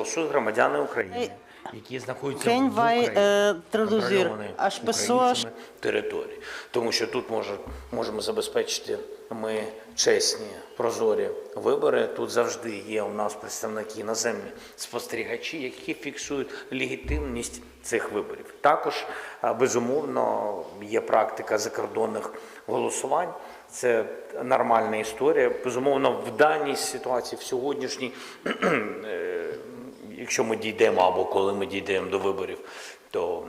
голосують громадяни України, які знаходяться в Україні, е, pessoas- українцями території. Тому що тут може, можемо забезпечити ми чесні, прозорі вибори. Тут завжди є у нас представники іноземні спостерігачі, які фіксують легітимність цих виборів. Також безумовно є практика закордонних голосувань. Це нормальна історія. Безумовно, в даній ситуації, в сьогоднішній, е, якщо ми дійдемо або коли ми дійдемо до виборів, то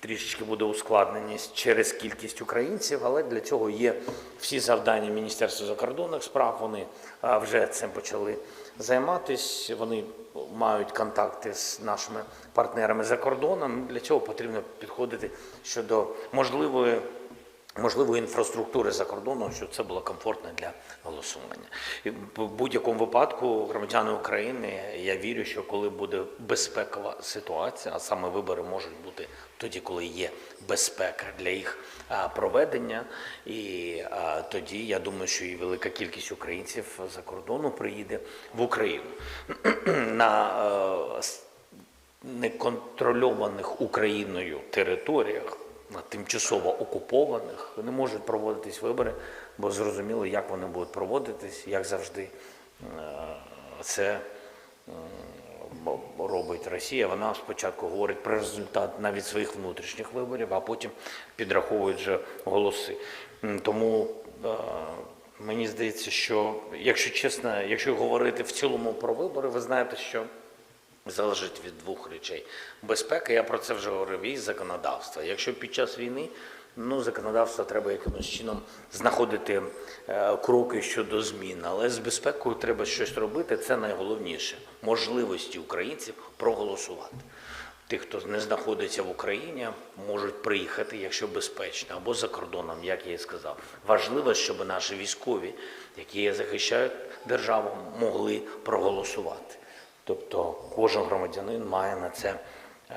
трішечки буде ускладненість через кількість українців, але для цього є всі завдання Міністерства закордонних справ. Вони вже цим почали займатися. Вони мають контакти з нашими партнерами за кордоном. Для цього потрібно підходити щодо можливої можливої інфраструктури за кордоном, щоб це було комфортно для голосування. І в будь-якому випадку громадяни України, я вірю, що коли буде безпекова ситуація, а саме вибори можуть бути тоді, коли є безпека для їх проведення, і тоді я думаю, що і велика кількість українців за кордону приїде в Україну на е, неконтрольованих Україною територіях, тимчасово окупованих, не можуть проводитись вибори, бо зрозуміло, як вони будуть проводитись, як завжди е, це робить Росія. Вона спочатку говорить про результат навіть своїх внутрішніх виборів, а потім підраховують вже голоси. Тому е, мені здається, що якщо чесно, якщо говорити в цілому про вибори, ви знаєте, що залежить від двох речей. Безпека, я про це вже говорив, і законодавство. Якщо під час війни, ну законодавство треба якимось чином знаходити е, кроки щодо змін, але з безпекою треба щось робити. Це найголовніше можливості українців проголосувати. Тих, хто не знаходиться в Україні, можуть приїхати, якщо безпечно, або за кордоном, як я і сказав. Важливо, щоб наші військові, які захищають державу, могли проголосувати. Тобто кожен громадянин має на це е,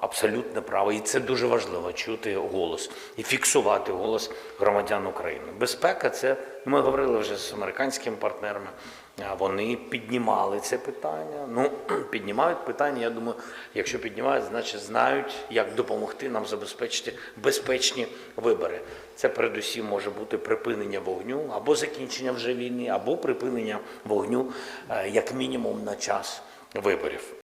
абсолютне право, і це дуже важливо чути голос і фіксувати голос громадян України. Безпека це ми говорили вже з американськими партнерами. Вони піднімали це питання. Ну піднімають питання. Я думаю, якщо піднімають, значить знають, як допомогти нам забезпечити безпечні вибори. Це передусім може бути припинення вогню або закінчення вже війни, або припинення вогню е, як мінімум на час виборів.